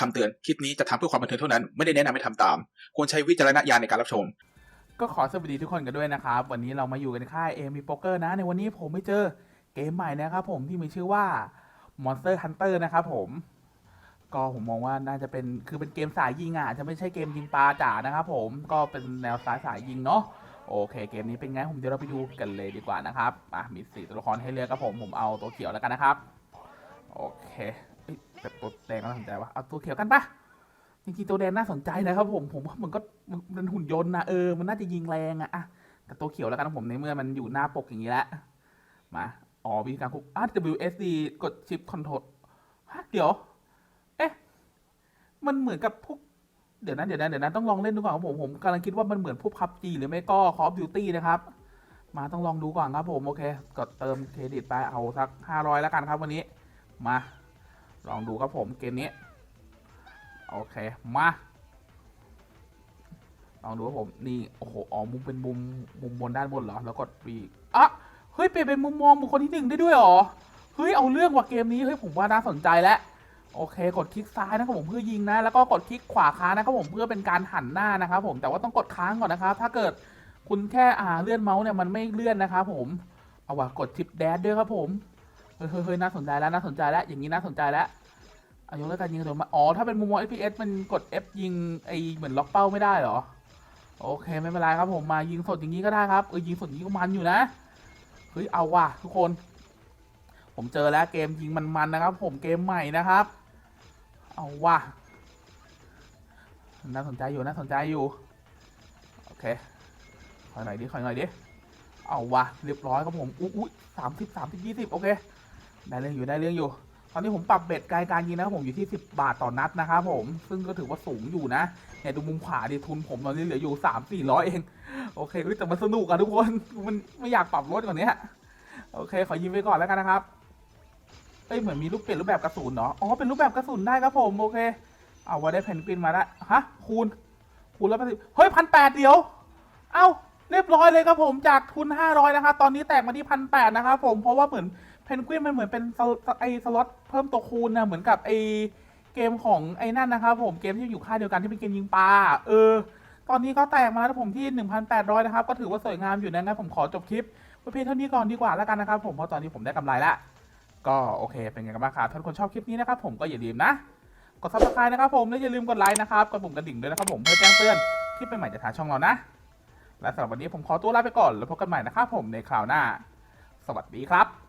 คำเตือนคลิปนี้จะทำเพื่อความบันเทิงเท่านั้น ไม่ได้แนะนำให้ทำตาม ควรใช้วิจารณญาณในการรับชม ก็ขอสวัสดีทุกคนกันด้วยนะครับ วันนี้เรามาอยู่กันค่ายเอมีโป๊กเกอร์นะ ในวันนี้ผมไม่เจอเกมใหม่นะครับผมที่มีชื่อว่า Monster Hunter นะครับผมก็ผมมองว่าน่าจะเป็นคือเป็นเกมสายยิงอะจะไม่ใช่เกมยิงปลาจ๋านะครับผมก็เป็นแนวสายสายยิงเนาะโอเคเกมนี้เป็นไงผมเดี๋ยวเราไปดูกันเลยดีกว่านะครับอะมีสี่ตัวละครให้เลือกครับผมผมเอาตัวเขียวแล้วกันนะครับ โอเค เอ้ยแต่ตัวแดงน่าสนใจวะเอาตัวเขียวกันปะจริงๆตัวแดงน่าสนใจนะครับ ผมผมว่ามันก็มันหุ่นยนต์นะเออมันน่าจะยิงแรงอะอะแต่ตัวเขียวแล้วกันนะผมในเมื่อมันอยู่หน้าปกอย่างนี้แล้วมาอ๋อวิธีการคุก RWSD กดชิปคอนโทรลฮะเดี๋ยว เอ๊ะ มันเหมือนกับพวก เดี๋ยวนะเดี๋ยวนะเดี๋ยวนะต้องลองเล่นดูก่อนครับผม ผมกำลังคิดว่ามันเหมือนพวกพับจีหรือไม่ก็ Call of Duty นะครับ มาต้องลองดูก่อนครับผม โอเค กดเติมเครดิตไปเอาสักห้าร้อยแล้วกันครับวันนี้ มา ลองดูครับผมเกมนี้ โอเค มา ลองดูครับผม นี่ โอ้โห อ๋อ มุมเป็นมุม มุมบนด้านบนเหรอ แล้วกดปีอะ เฮ้ย เปลี่ยนเป็นมุมมองบุคคลที่หนึ่งได้ด้วยหรอ เฮ้ย เอาเรื่องว่ะเกมนี้ เฮ้ย ผมว่าน่าสนใจแล้ว โอเค กดคลิกซ้ายนะครับผมเพื่อยิงนะ แล้วก็กดคลิกขวาค้างนะครับผมเพื่อเป็นการหันหน้านะครับผม แต่ว่าต้องกดค้างก่อนนะครับ ถ้าเกิดคุณแค่อ่าเลื่อนเมาส์เนี่ยมันไม่เลื่อนนะครับผม เอาว่ะกดทิปแดดด้วยครับผม เฮ้ยเฮ้ยเฮ้ยน่าสนใจแล้วน่าสนใจแล้วอย่างนี้น่าสนใจแล้ว อายกแล้วกันยิงกระโดดมาอ๋อ ถ้าเป็นมุมมอง FPS มันกด F ยิงไอเหมือนล็อกเป้าไม่ได้เหรอ โอเคไม่เป็นไรครับผมมายิงสดอย่างนี้ก็ได้ครับเออยิงสดอย่างนี้ก็มันอยู่นะ เฮ้ยเอาว่ะทุกคน ผมเจอแล้วเกมยิงมันๆนะครับ ผมเกมใหม่นะครับ เอาว่ะน่าสนใจอยู่น่าสนใจอยู่ โอเคขอหน่อยดิขอหน่อยดิ เอาว่ะเรียบร้อยครับผม อุ้ยสามสิบสามสิบยี่สิบโอเค ได้เรื่องอยู่ได้เรื่องอยู่ ตอนนี้ผมปรับเบ็ดไกลการยิงนะครับผมอยู่ที่ 10 บาทต่อนัดนะครับผมซึ่งก็ถือว่าสูงอยู่นะเนี่ยดูมุมขวาดิทุนผมตอนนี้เหลืออยู่3 4 0 0เองโอเคเฮ้ยแต่มันสนุกอะทุกคนมันไม่อยากปรับลดกว่านี้โอเค ขอยิงไปก่อนแล้วกันนะครับเอ้ยเหมือนมีรูปเปลี่ยนรูปแบบกระสุนเนาะอ๋อเป็นรูปแบบกระสุนได้ครับผมโอเคเอาไว้ได้เพนกวินมาแล้วฮะคูณคูณแล้วไปเฮ้ยพันแปดเดี๋ยว เอ้าเรียบร้อยเลยครับผมจากทุน500นะครับตอนนี้แตกมาที่พันแปดนะครับผมเพราะว่าเหมือน เพนกวินมันเหมือนเป็นสลไอสล็อตเพิ่มตัวคูณนะเหมือนกับไอเกมของไอ้นั่นนะครับผมเกมที่อยู่ค่ายเดียวกันที่เป็นเกมยิงปลาเออ ตอนนี้ก็แตกมาแล้วผมที่ 1,800 นะครับ ก็ถือว่าสวยงามอยู่นะงั้นผมขอจบคลิปว้เพียงเท่านี้ก่อนดีกว่าแล้วกันนะครับผมเพราะตอนนี้ผมได้กำไรแล้วก็โอเค เป็นไงกันบ้างครับถ้าทุกคนชอบคลิปนี้นะครับผมก็อย่าลืมนะกด subscribe นะครับผมและอย่าลืมกดไลค์นะครับกดปุ่มกระดิ่งด้วยนะครับผมเพื่อแจ้งเตือนคลิปใหม่ๆจากทางช่องเรานะ และสำหรับวันนี้ผมขอตัวลาไปก่อนแล้วพบกันใหม่นะครับผมในคราวหน้า สวัสดีครับ